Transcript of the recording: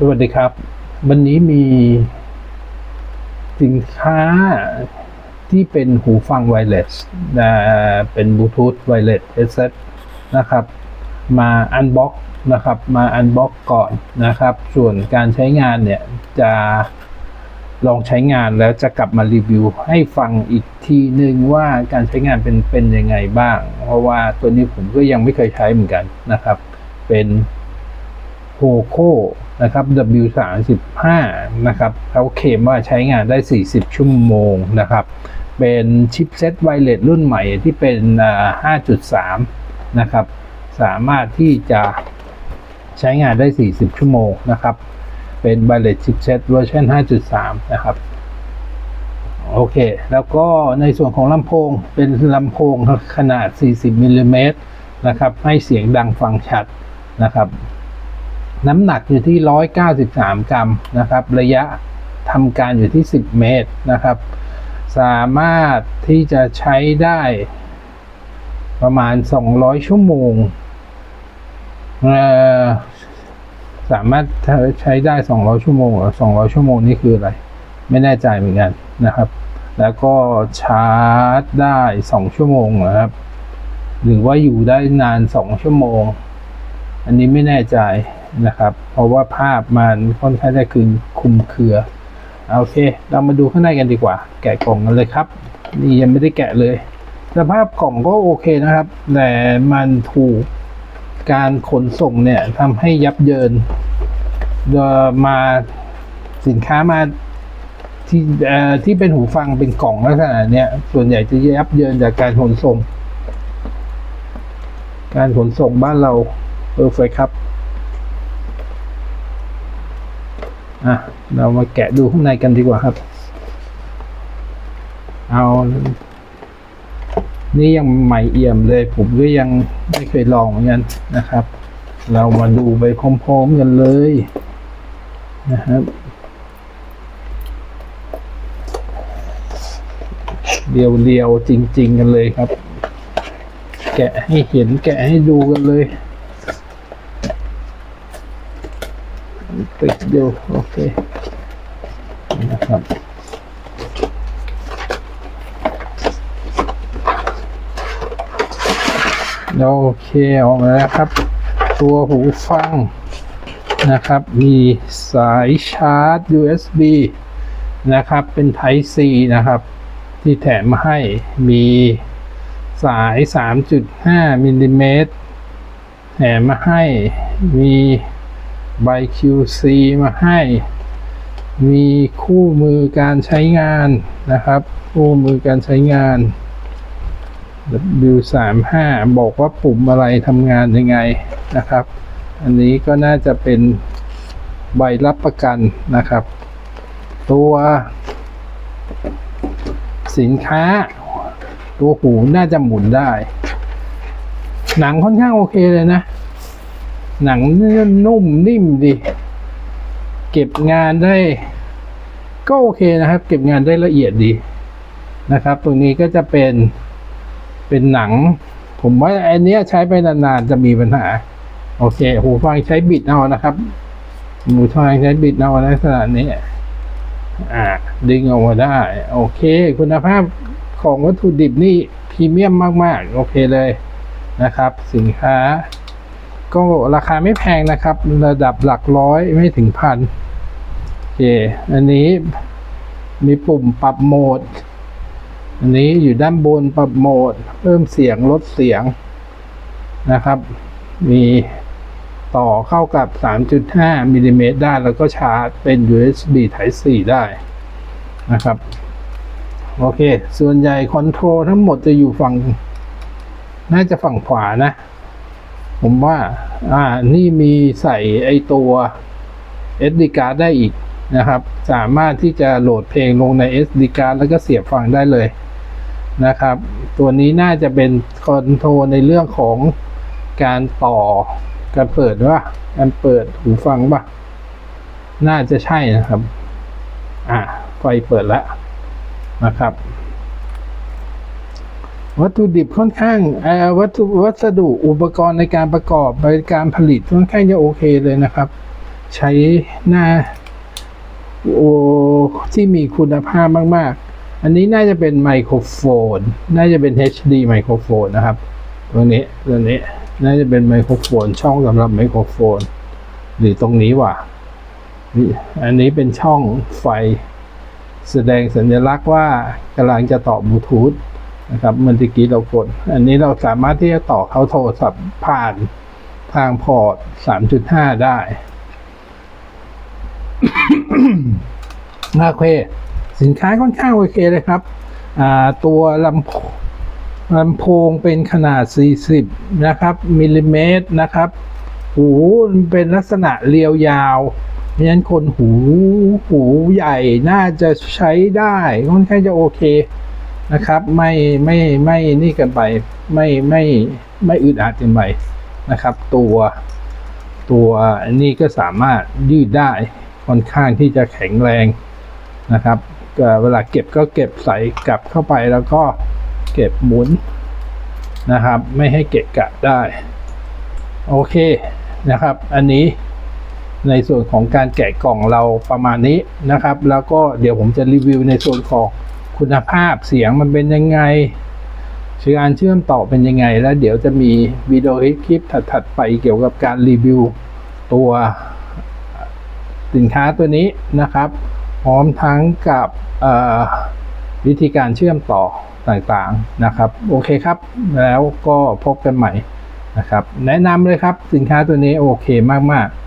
สวัสดีครับ วันนี้มีสินค้าที่เป็นหูฟังไวเลสนะเป็นบลูทูธไวเลสเอเนะครับ มาอันบ็อกนะครับ มาอันบ็อกก่อนนะครับ ส่วนการใช้งานเนี่ย จะลองใช้งานแล้วจะกลับมารีวิวให้ฟังอีกทีนึงว่าการใช้งานเป็นเป็นยังไงบ้าง เพราะว่าตัวนี้ผมก็ยังไม่เคยใช้เหมือนกันนะครับ เป็นโ o โ o นะครับ W35 นะครับเขาเคลมว่าใช้งานได้ 40 ชั่วโมงนะครับ เป็นชิปเซ็ตไวเลสรุ่นใหม่ที่เป็น 5.3 นะครับ สามารถที่จะใช้งานได้ 40 ชั่วโมงนะครับ เป็นไวเลสชิปเซ็ตเวอร์ชัน5.3 นะครับโอเค แล้วก็ในส่วนของลำโพงเป็นลำโพงขนาด 40มิลลิเมตรนะครับ ให้เสียงดังฟังชัดนะครับ น้ำหนักอยู่ที่ 193 กรัมนะครับ ระยะทำการอยู่ที่ 10 เมตรนะครับ สามารถที่จะใช้ได้ประมาณ 200 ชั่วโมงเอ่อสามารถใช้ได้ 200 ชั่วโมงหรือ200 ชั่วโมงนี่คืออะไร ไม่แน่ใจเหมือนกันนะครับ แล้วก็ชาร์จได้ 2 ชั่วโมงนะครับ หรือว่าอยู่ได้นาน 2 ชั่วโมง อันนี้ไม่แน่ใจนะครับ เพราะว่าภาพมันค่อนข้างจะคือคุมเครือโอเค เรามาดูข้างในกันดีกว่า แกะกล่องกันเลยครับ นี่ยังไม่ได้แกะเลย สภาพกล่องก็โอเคนะครับ แต่มันถูกการขนส่งเนี่ยทำให้ยับเยินเอ่อมาสินค้ามาที่เอ่อที่เป็นหูฟังเป็นกล่องลักษณะเนี้ยส่วนใหญ่จะยับเยินจากการขนส่ง การขนส่งบ้านเรา เออไฟครับ อะ เรามาแกะดูข้างในกันดีกว่าครับ เอา นี่ยังใหม่เอี่ยมเลย ผมก็ยังไม่เคยลองเหมือนกันนะครับ เรามาดูไปพร้อมๆกันเลย นะครับเรียวๆจริง ๆ กันเลยครับ แกะให้เห็นแกะให้ดูกันเลย ติดอยู่โอเคนะครับโอเคออกมาแล้วครับ ตัวหูฟังนะครับ มีสายชาร์จ USB นะครับ เป็น Type C นะครับ ที่แถมมาให้มีสาย 3.5มิลลิเมตรแถมมาให้มี ใบ QC มาให้ มีคู่มือการใช้งานนะครับ คู่มือการใช้งาน W35 บอกว่าปุ่มอะไรทำงานยังไงนะครับ อันนี้ก็น่าจะเป็นใบรับประกันนะครับ ตัวสินค้า ตัวหูน่าจะหมุนได้ หนังค่อนข้างโอเคเลยนะ หนังนุ่มนิ่มดี เก็บงานได้ ก็โอเคนะครับ เก็บงานได้ละเอียดดีนะครับ ตรงนี้ก็จะเป็นเป็นหนัง ผมว่าอันนี้ใช้ไปนานๆจะมีปัญหา โอเคหูฟังใช้บิดเอานะครับหูฟังใช้บิดเอาลักษณะนี้อ่า ดึงออกมาได้ โอเค คุณภาพของวัตถุดิบนี่พรีเมียมมาก ๆ โอเคเลยนะครับ สินค้า ก็ราคาไม่แพงนะครับ ระดับหลักร้อยไม่ถึงพันโอเคอันนี้มีปุ่มปรับโหมด อันนี้อยู่ด้านบนปรับโหมด เพิ่มเสียงลดเสียงนะครับ มีต่อเข้ากับ 3.5มิลลิเมตรได้ แล้วก็ชาร์จเป็น USB Type C ได้นะครับ โอเค ส่วนใหญ่คอนโทรลทั้งหมดจะอยู่ฝั่ง น่าจะฝั่งขวานะ ผมว่า อ่า นี่มีใส่ไอตัว SD card ได้อีกนะครับ สามารถที่จะโหลดเพลงลงใน SD card แล้วก็เสียบฟังได้เลยนะครับ ตัวนี้น่าจะเป็นคอนโทรในเรื่องของการต่อการเปิดว่าการเปิดหูฟังป่ะ น่าจะใช่นะครับ อ่า ไฟเปิดแล้วนะครับ วัตถุดิบค่อนข้างวัตถุวัสดุอุปกรณ์ในการประกอบในการผลิตค่อนข้างจะโอเคเลยนะครับ ใช้หน้าโอที่มีคุณภาพมาก ๆ อันนี้น่าจะเป็นไมโครโฟน น่าจะเป็น HD ไมโครโฟนนะครับตัวนี้ตัวนี้น่าจะเป็นไมโครโฟน ช่องสำหรับไมโครโฟน หรือตรงนี้ว่ะอันนี้เป็นช่องไฟ แสดงสัญลักษณ์ว่ากำลังจะต่อบลูทูธ นะครับเมื่อกี้เรากด อันนี้เราสามารถที่จะต่อเข้าโทรศัพท์ผ่านทางพอร์ต 3.5 ได้โอเค สินค้าค่อนข้างโอเคเลยครับ ตัวลำลำโพงเป็นขนาด 40 นะครับ มิลลิเมตรนะครับ หูเป็นลักษณะเรียวยาวเพราะฉะนั้นคนหูหูใหญ่น่าจะใช้ได้ค่อนข้างจะโอเค นะครับ ไม่ไม่ไม่นี่กันไป ไม่ไม่ไม่อึดอัดกันไปนะครับ ตัวตัวนนี้ก็สามารถยืดได้ค่อนข้างที่จะแข็งแรงนะครับเวลาเก็บก็เก็บใส่กลับเข้าไปแล้วก็เก็บหมุนนะครับ ไม่ให้เกะกะได้ โอเคนะครับ อันนี้ในส่วนของการแกะกล่องเราประมาณนี้นะครับ แล้วก็เดี๋ยวผมจะรีวิวในส่วนของ คุณภาพเสียงมันเป็นยังไงเชื่อการเชื่อมต่อเป็นยังไง แล้วเดี๋ยวจะมีวิดีโอคลิปถัดๆไปเกี่ยวกับการรีวิวตัวสินค้าตัวนี้นะครับ พร้อมทั้งกับวิธีการเชื่อมต่อต่างๆนะครับ โอเคครับ แล้วก็พบกันใหม่นะครับ แนะนำเลยครับสินค้าตัวนี้โอเคมากๆ